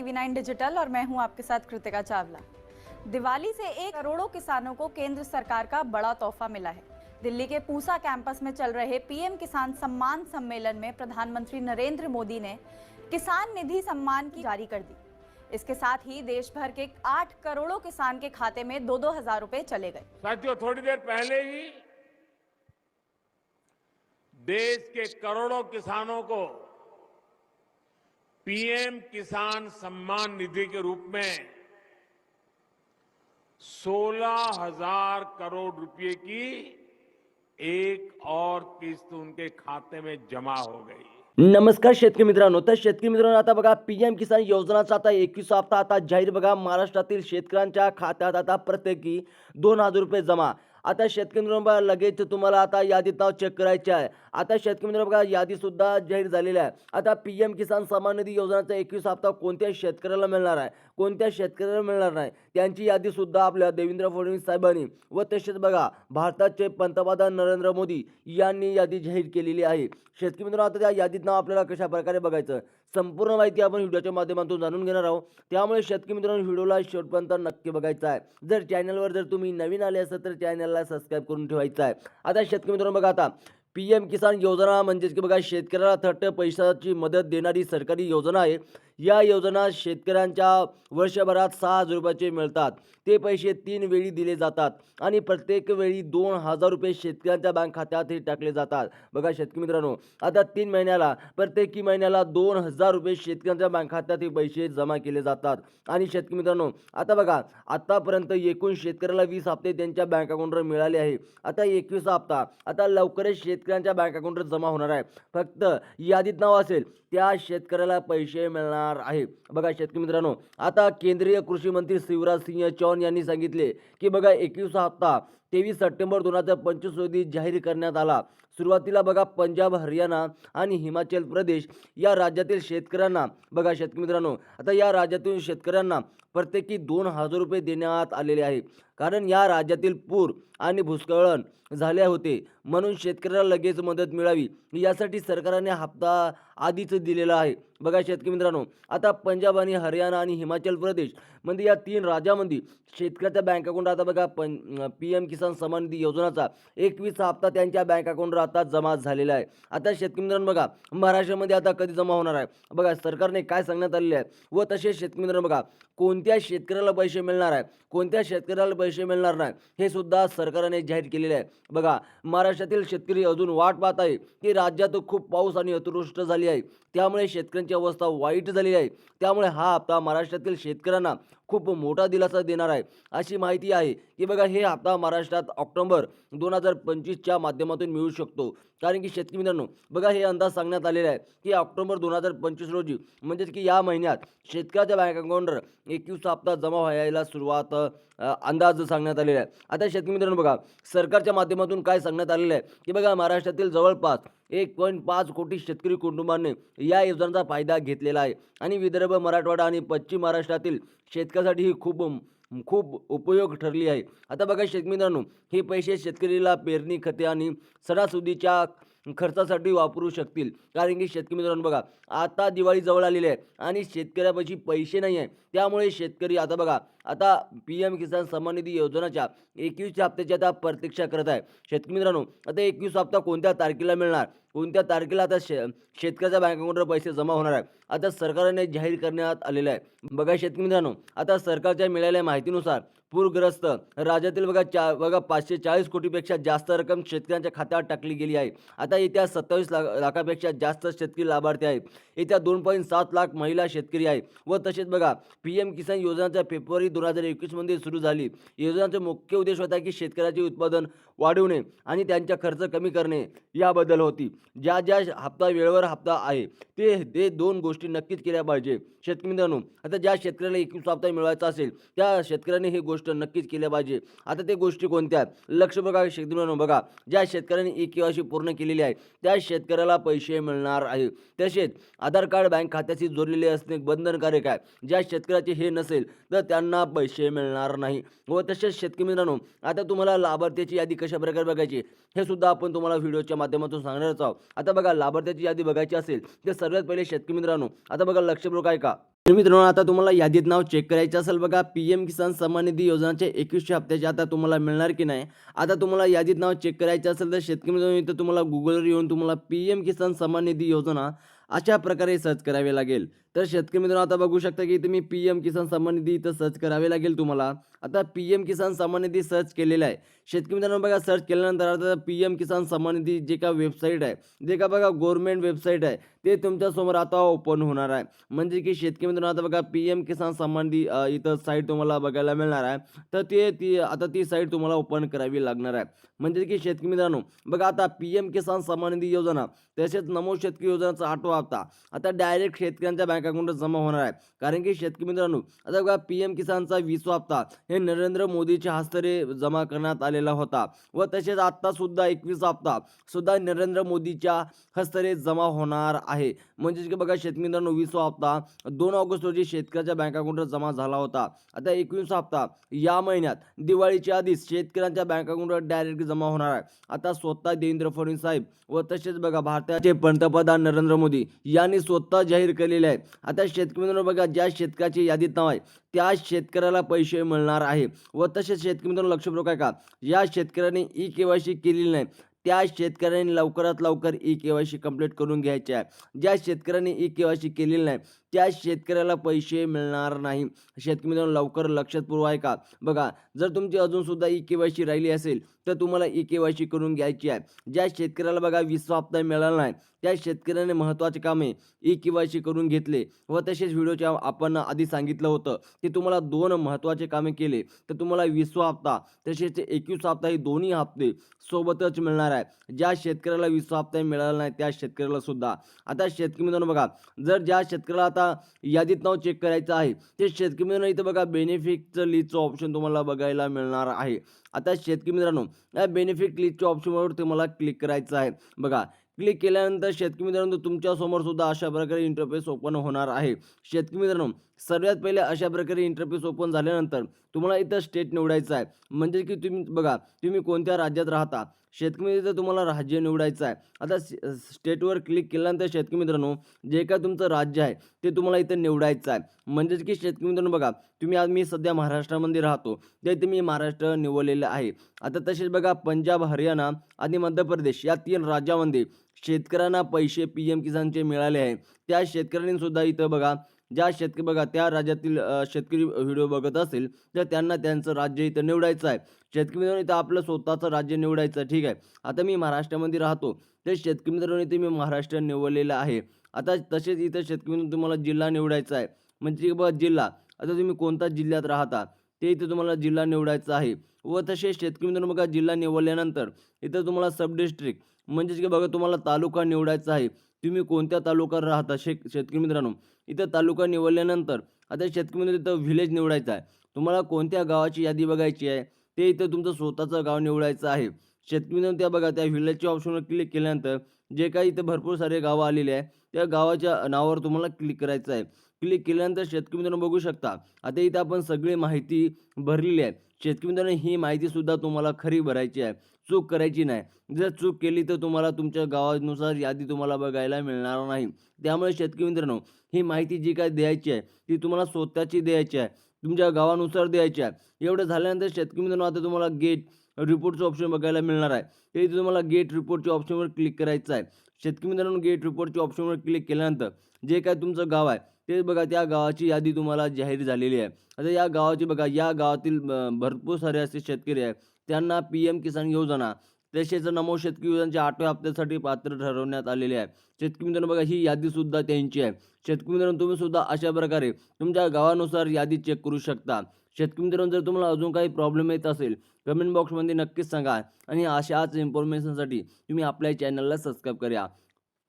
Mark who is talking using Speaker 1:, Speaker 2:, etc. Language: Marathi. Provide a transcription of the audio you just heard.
Speaker 1: टीवी नाइन डिजिटल और मैं हूँ आपके साथ कृतिका चावला। दिवाली से एक करोड़ों किसानों को केंद्र सरकार का बड़ा तोहफा मिला है। दिल्ली के पूसा कैंपस में चल रहे पीएम किसान सम्मान सम्मेलन में प्रधानमंत्री नरेंद्र मोदी ने किसान निधि सम्मान की जारी कर दी। इसके साथ ही देश भर के आठ करोड़ों किसान के खाते में दो दो हज़ार रूपए चले गए।
Speaker 2: साथियों, थोड़ी देर पहले ही देश के करोड़ों किसानों को पीएम किसान सम्मान निधि के रूप में सोलह हज़ार करोड़ रुपए की एक और किस्त उनके खाते में जमा हो गई।
Speaker 3: नमस्कार शेतकरी मित्रांनो, तर शेतकरी मित्रांनो, आता बघा पी एम किसान योजनाचा आता एकवीस हप्ता आता जाहीर बघा, महाराष्ट्रातील शेतकऱ्यांच्या खात्यात आता प्रत्येकी दोन हज़ार रुपये जमा. आता शेतकरी मित्रांनो बघा लगेच तुम्हाला आता यादीत नाव चेक करायचे आहे. आता शेतकरी मित्रांनो बघा यादीसुद्धा जाहीर झालेली आहे. आता पी एम किसान सन्मान निधी योजनाचा एकवीस हप्ता कोणत्या शेतकऱ्याला मिळणार आहे? कोणत्या शेतकऱ्याला मिळणार नाही? त्यांची यादीसुद्धा आपल्या देवेंद्र फडणवीस साहेबांनी. व तसेच बघा भारताचे पंतप्रधान नरेंद्र मोदी यांनी यादी जाहीर केलेली आहे. शेतकरी मित्रांनो आता त्या यादीत नाव आपल्याला कशा प्रकारे बघायचं? संपूर्ण माहिती आपण व्हिडिओच्या माध्यमातून जाणून घेणार आहोत. त्यामुळे शेतकरी मित्रांनो व्हिडिओला शेवटपर्यंत नक्की बघायचा आहे. जर चॅनलवर जर तुम्ही नवीन आले असाल तर चॅनलला सबस्क्राईब करून ठेवायचं आहे. आता शेतकरी मित्रांनो बघा आता. पी एम किसान योजना म्हणजेच की बघा शेतकऱ्याला थट पैशाची मदत देणारी सरकारी योजना आहे. या योजना शेतकऱ्यांच्या वर्षभरात सहा हजार रुपयाचे मिळतात. ते पैसे तीन वेळी दिले जातात आणि प्रत्येक वेळी दोन हजार रुपये शेतकऱ्यांच्या बँक खात्यातही टाकले जातात. बघा शेतकरी मित्रांनो आता तीन महिन्याला प्रत्येकी महिन्याला दोन हजार रुपये शेतकऱ्यांच्या बँक खात्यात हे पैसे जमा केले जातात. आणि शेतकरी मित्रांनो आता बघा आतापर्यंत एकूण शेतकऱ्याला वीस हप्ते त्यांच्या बँक अकाउंटवर मिळाले आहे. आता एकवीस हप्ता आता लवकरच शेत शेतकऱ्यांच्या बँक अकाउंटवर जमा होणार आहे. फक्त यादीत नाव असेल. त्या शेतकऱ्याला पैसे मिळणार आहे. बघा शेतकरी मित्रांनो आता केंद्रीय कृषी मंत्री शिवराज सिंह चौहान यांनी सांगितले की बघा एकवीस हप्ता तेवीस सप्टेंबर दोन हजार पंचवीस रोजी जाहीर करण्यात आला. सुरुवातीला बघा पंजाब हरियाणा आणि हिमाचल प्रदेश या राज्यातील शेतकऱ्यांना बघा शेतकरी मित्रांनो आता या राज्यातील शेतकऱ्यांना प्रत्येकी दोन हजार रुपये देण्यात आलेले आहे. कारण या राज्यातील पूर आणि भूस्खलन झाले होते. म्हणून शेतकऱ्याला लगेच मदत मिळावी. यासाठी सरकारने हप्ता आधीच दिलेला आहे. बघा शेतकरी मित्रांनो आता पंजाब आणि हरियाणा आणि हिमाचल प्रदेश म्हणजे या तीन राज्यामध्ये शेतकऱ्याच्या बँक अकाउंट आता बघा पं पी एम किसान सन्मान निधी योजनाचा एकवीस हप्ता त्यांच्या बँक अकाउंटवर आता जमा झालेला आहे. आता शेतकरी मित्रांनो बघा महाराष्ट्रामध्ये आता कधी जमा होणार आहे? बघा सरकारने काय सांगण्यात आलेले आहे? व तसेच शेतकरी मित्रांनो बघा कोणत्या शेतकऱ्याला पैसे मिळणार आहे? कोणत्या शेतकऱ्याला पैसे मिळणार नाही? हे सुद्धा सरकारने जाहीर केलेले आहे. बघा महाराष्ट्रातील शेतकरी अजून वाट पाहत आहे की राज्यात खूप पाऊस आणि अतिवृष्ट झाली आहे. त्यामुळे शेतकऱ्यांची अवस्था वाईट झालेली आहे. त्यामुळे हा हप्ता महाराष्ट्रातील शेतकऱ्यांना खूप मोठा दिलासा देणार आहे. अशी माहिती आहे की बघा हे हप्ता महाराष्ट्रात ऑक्टोबर दोन हजार पंचवीसच्या माध्यमातून मिळू शकतो. कारण की शेतकरी मित्रांनो बघा हे अंदाज सांगण्यात आलेला आहे की ऑक्टोबर दोन हजार पंचवीस रोजी म्हणजेच की या महिन्यात शेतकऱ्याच्या बँक अकाउंटवर एकवीस हप्ता जमा व्हायला सुरुवात अंदाज सांगण्यात आलेला आहे. आता शेतकरी मित्रांनो बघा सरकारच्या माध्यमातून काय सांगण्यात आलेलं आहे की बघा महाराष्ट्रातील जवळपास एक पॉईंट पाच कोटी शेतकरी कुटुंबांनी या योजनेचा फायदा घेतलेला आहे. आणि विदर्भ मराठवाडा आणि पश्चिम महाराष्ट्रातील शेतकरी पिकासाठी ही खूप खूप उपयोग ठरली आहे. आता बघा शेतमित्रांनो हे पैसे शेतकरीला पेरणी खते आणि सणासुदीच्या खर्चासाठी वापरू शकतील. कारण की शेतकरी मित्रांनो बघा आता दिवाळी जवळ आलेली आहे आणि शेतकऱ्यापाशी पैसे नाही आहे. त्यामुळे शेतकरी आता बघा आता पी एम किसान सन्मान निधी योजनाच्या एकवीस हप्त्याची आता प्रतीक्षा करत आहे. शेतकरी मित्रांनो आता एकवीस हप्ता कोणत्या तारखेला मिळणार? कोणत्या तारखेला आता शे शेतकऱ्याच्या बँक अकाउंटवर पैसे जमा होणार आहे आता सरकारने जाहीर करण्यात आलेलं आहे. बघा शेतकरी मित्रांनो आता सरकारच्या मिळालेल्या माहितीनुसार पूरग्रस्त. राज्यातील बघा चा बघा पाचशे चाळीस कोटीपेक्षा जास्त रक्कम शेतकऱ्यांच्या खात्यावर टाकली गेली आहे. आता येत्या सत्तावीस लाख लाखापेक्षा जास्त शेतकरी लाभार्थी आहेत. येत्या दोन पॉईंट सात लाख महिला शेतकरी आहे व तसेच बघा पी एम किसान योजनाचा फेब्रुवारी दोन हजार एकवीसमध्ये सुरू झाली. योजनाचा मुख्य उद्देश होता की शेतकऱ्याचे उत्पादन वाढवणे आणि त्यांचा खर्च कमी करणे याबद्दल होती. ज्या ज्या हप्ता वेळेवर हप्ता आहे ते ते दोन गोष्टी नक्कीच केल्या पाहिजे. शेतकरी मित्रांनो आता ज्या शेतकऱ्याला एकवीस हप्ता मिळवायचा असेल त्या शेतकऱ्याने ही गोष्ट नक्कीच केल्या पाहिजे. आता ते गोष्टी कोणत्या? लक्ष बघा शेतकरी मित्रांनो बघा. ज्या शेतकऱ्यांनी ई केवायसी पूर्ण केलेली आहे त्या शेतकऱ्याला पैसे मिळणार आहे. तसेच आधार कार्ड बँक खात्याशी जोडलेले असणे बंधनकारक आहे. ज्या शेतकऱ्याचे हे नसेल तर त्यांना पैसे मिळणार नाही. व तसेच शेतकरी मित्रांनो आता तुम्हाला लाभार्थ्याची यादी कशी प्रकारे बघायची. हे सुद्धा आपण तुम्हाला व्हिडिओच्या माध्यमातून सांगणारच आहोत. आता बघा लाभार्थ्याची यादी बघायची असेल तर सर्वात पहिले शेतकरी मित्रांनो आता बघा लक्षपूर्वक आहे का? तर मित्रांनो आता तुम्हाला यादीत नाव चेक करायचं असेल बघा पी एम किसान सन्मान निधी योजनाच्या एकवीसशे हप्त्याचे आता तुम्हाला मिळणार की नाही? आता तुम्हाला यादीत नाव चेक करायचं असेल तर शेतकरी मित्रांनो इथं तुम्हाला गुगलवर येऊन तुम्हाला पी एम किसान सन्मान निधी योजना अशा प्रकारे सर्च करावे लागेल. तर शेतकरी मित्रांनो आता बघू शकता की तुम्ही पी एम किसान सन्मान निधी इथं सर्च करावे लागेल तुम्हाला. आता पी एम किसान सन्मान निधी सर्च केलेला आहे. शेतकरी मित्रांनो बघा सर्च केल्यानंतर आता पी एम किसान सन्मान निधी जे का वेबसाईट आहे जे का बघा गव्हर्नमेंट वेबसाईट आहे ते तुमच्यासमोर आता ओपन होणार आहे. म्हणजे की शेतकरी मित्रांनो आता बघा पी एम किसान सन्मान निधी इथं साईट तुम्हाला बघायला मिळणार आहे. तर ते ती आता ती साईट तुम्हाला ओपन करावी लागणार आहे. म्हणजे की शेतकरी मित्रांनो बघा आता पी एम किसान सन्मान निधी योजना तसेच नमो शेतकरी योजनाचा आठवा हप्ता. आता डायरेक्ट शेतकऱ्यांच्या बँक बँकाकडून जमा होणार आहे. कारण की शेतकरी मित्रांनो आता बघा पी एम किसानचा वीसवा हप्ता हे नरेंद्र मोदीच्या हस्ते जमा करण्यात आलेला होता. व तसेच आत्ता सुद्धा एकवीस हप्ता सुद्धा नरेंद्र मोदीच्या हस्ते जमा होणार आहे. म्हणजेच की बघा शेतकरी मित्रांनो विसवा हप्ता दोन ऑगस्ट रोजी शेतकऱ्याच्या बँकाकडून जमा झाला होता. आता एकवीस हप्ता या महिन्यात दिवाळीच्या आधीच शेतकऱ्यांच्या बँकाकडून डायरेक्ट जमा होणार आहे. आता स्वतः देवेंद्र फडणवीस साहेब व तसेच बघा भारताचे पंतप्रधान नरेंद्र मोदी यांनी स्वतः जाहीर केलेले आहे. आता शेतकरी मित्रांनो बघा ज्या शेतकऱ्याची यादीत नाव आहे त्या शेतकऱ्याला पैसे मिळणार आहे. व तसेच शेतकरी मित्रांनो लक्षपूर्वक आहे का या शेतकऱ्याने ई के वाय सी केलेली नाही. त्या शेतकऱ्यांनी लवकरात लवकर E K Y C complete करून घ्यायची आहे. ज्या शेतकऱ्यांनी ई के वाय सी केलेली नाही त्या शेतकऱ्याला पैसे मिळणार नाही. शेतकरी मित्रांनो लवकर लक्षात पूर्व आहे का? बघा जर तुमची अजूनसुद्धा ई के वाय सी राहिली असेल तर तुम्हाला ई के वाय सी करून घ्यायची आहे. ज्या शेतकऱ्याला बघा विसवा हप्ता मिळाला नाही त्या शेतकऱ्याने महत्त्वाचे कामे ई के वाय सी करून घेतले व तसेच व्हिडिओच्या आपण आधी सांगितलं होतं की तुम्हाला दोन महत्त्वाचे कामे केले तर तुम्हाला विसवा हप्ता तसेच एकवीस हप्ता हे दोन्ही हप्ते सोबतच मिळणार आहे. ज्या शेतकऱ्याला विसवा हप्ता मिळाला नाही त्या शेतकऱ्याला सुद्धा. आता शेतकरी मित्रांनो बघा जर ज्या शेतकऱ्याला आता यादीत नाव चेक करायचं आहे. ते शेतकरी मित्रांनो इथं बघा बेनिफिटचं लिस्टचं ऑप्शन तुम्हाला बघायला मिळणार आहे. आता शेतकरी मित्रांनो या बेनिफिट लिस्टच्या ऑप्शनवर तुम्हाला क्लिक करायचं आहे. बघा क्लिक केल्यानंतर शेतकरी मित्रांनो तुमच्यासमोर सुद्धा अशा प्रकारे इंटरफेस ओपन होणार आहे. शेतकरी मित्रांनो सर्वात पहिले अशा प्रकारे इंटरफेस ओपन झाल्यानंतर तुम्हाला इथं स्टेट निवडायचं आहे. म्हणजे की तुम्ही बघा तुम्ही कोणत्या राज्यात राहता? शेतकरी इथं तुम्हाला राज्य निवडायचं आहे. आता स्टेटवर क्लिक केल्यानंतर शेतकरी मित्रांनो जे काय तुमचं राज्य आहे ते तुम्हाला इथं निवडायचं आहे. म्हणजेच की शेतकरी मित्रांनो बघा तुम्ही आज मी सध्या महाराष्ट्रामध्ये राहतो. ते इथे मी महाराष्ट्र निवडलेलं आहे. आता तसेच बघा पंजाब हरियाणा आणि मध्य प्रदेश या तीन राज्यामध्ये शेतकऱ्यांना पैसे पी एम किसानचे मिळाले आहे. त्या शेतकऱ्यांनीसुद्धा इथं बघा ज्या शेतकरी बघा त्या राज्यातील शेतकरी व्हिडिओ बघत असेल तर त्यांना त्यांचं राज्य इथं निवडायचं आहे. शेतकरी मित्रांनो इथं आपलं स्वतःचं राज्य निवडायचं आहे ठीक आहे. आता मी महाराष्ट्रामध्ये राहतो तर शेतकरी मित्रांनो इथे मी महाराष्ट्र निवडलेलं आहे. आता तसेच इथं शेतकरी मित्रांनो तुम्हाला जिल्हा निवडायचा आहे. म्हणजे बघा जिल्हा. आता तुम्ही कोणत्या जिल्ह्यात राहता? ते इथं तुम्हाला जिल्हा निवडायचा आहे. व तसेच शेतकरी मित्रांनो बघा जिल्हा निवडल्यानंतर इथं तुम्हाला सब डिस्ट्रिक्ट म्हणजेच की बघा तुम्हाला तालुका निवडायचा आहे. तुम्ही कोणत्या तालुक्यात राहता? शेत शेतकरी मित्रांनो इथं तालुका निवडल्यानंतर आता शेतकरी मित्र इथं व्हिलेज निवडायचा आहे. तुम्हाला कोणत्या गावाची यादी बघायची आहे? ते इथं तुमचं स्वतःचं गाव निवडायचं आहे. शेतकरी मित्रांनो त्या बघा त्या व्हिलेजच्या ऑप्शनवर क्लिक केल्यानंतर जे काही इथं भरपूर सारे गावं आलेले आहे त्या गावाच्या नावावर तुम्हाला क्लिक करायचं आहे. क्लिक केल्यानंतर शेतकरी मित्रांनो बघू शकता. आता इथं आपण सगळी माहिती भरलेली आहे. शेतकरी मित्रांनो ही माहितीसुद्धा तुम्हाला खरी भरायची आहे. चूक करायची नाही. जर चूक केली तर तुम्हाला तुमच्या गावानुसार यादी तुम्हाला बघायला मिळणार नाही. त्यामुळे शेतकरी मित्रांनो ही माहिती जी काय द्यायची आहे ती तुम्हाला स्वतःची द्यायची आहे. तुमच्या गावानुसार द्यायची आहे. एवढं झाल्यानंतर शेतकरी मित्रांनो आता तुम्हाला गेट रिपोर्टचं ऑप्शन बघायला मिळणार आहे. ते तुम्हाला गेट रिपोर्टच्या ऑप्शनवर क्लिक करायचं आहे. शेतकरी मित्रांनो गेट रिपोर्टच्या ऑप्शनवर क्लिक केल्यानंतर जे काय तुमचं गाव आहे ते बघा त्या गावाची यादी तुम्हाला जाहीर झालेली आहे. आता या गावाची बघा या गावातील भरपूर सारे असे शेतकरी आहे त्यांना पी एम किसान योजना तसेच नमो शेतकरी योजनेच्या आठव्या हप्त्यासाठी पात्र ठरवण्यात आलेले आहे. शेतकरी मित्रांनो बघा ही यादीसुद्धा त्यांची आहे. शेतकरी मित्रांनो तुम्ही सुद्धा अशा प्रकारे तुमच्या गावानुसार यादी चेक करू शकता. शेतकरी मित्रांनो जर तुम्हाला अजून काही प्रॉब्लेम येत असेल कमेंट बॉक्समध्ये नक्कीच सांगा. आणि अशाच इन्फॉर्मेशनसाठी तुम्ही आपल्या चॅनलला सबस्क्राईब करा.